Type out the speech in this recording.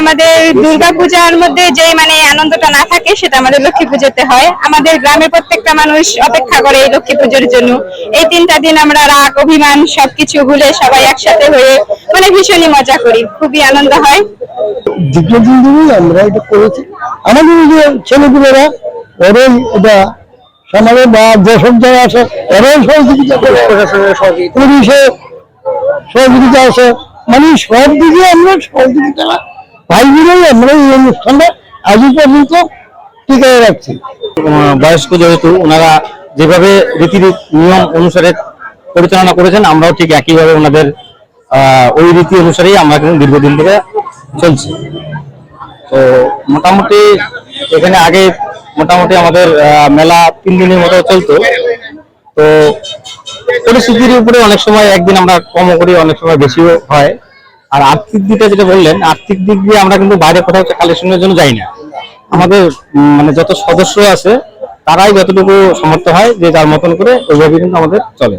আমাদের দুর্গা পূজার মধ্যে যে মানে আনন্দটা না থাকে সেটা আমাদের লক্ষ্মী পুজোতে হয়। আমাদের গ্রামের প্রত্যেকটা মানুষ অপেক্ষা করে এই লক্ষ্মী পুজোর জন্য। এই তিনটা দিন আমরা রাগ অভিমান সবকিছু ভুলে সবাই একসাথে হয়ে মানে ভীষণই মজা করি। খুবই আনন্দ হয়। দীর্ঘদিন ধরেই আমরা এটা করেছি। আমাদের যে ছেলেগুলোরা ওরাই এটা সমাজে বা যেসব যারা আছে ওরাই সহযোগিতা করে। পুলিশে সহযোগিতা আছে। মানে সব দিকে আমরা সহযোগিতা ভাই মিলেই আমরা এই অনুষ্ঠানটা আজও পর্যন্ত টিকে রাখছি। বয়স্ক যেহেতু, ওনারা যেভাবে রীতি নিয়ম অনুসারে পরিচালনা করেছেন, আমরাও ঠিক একইভাবে ওনাদের ওই রীতি অনুসারেই আমরা কিন্তু দীর্ঘদিন থেকে চলছি। তো মোটামুটি এখানে আগে মোটামুটি আমাদের মেলা তিন দিনের মতো চলতো। তো পরিস্থিতির উপরে অনেক সময় একদিন আমরা কমও করি, অনেক সময় বেশিও হয়। আর আর্থিক দিকটা যেটা বললেন, আর্থিক দিক দিয়ে আমরা কিন্তু বাইরে কোথাও কালেকশনের জন্য যাই না। আমাদের মানে যত সদস্য আছে, তারাই যতটুকু সমর্থ হয় যে যার মতন করে ওইভাবে কিন্তু আমাদের চলে।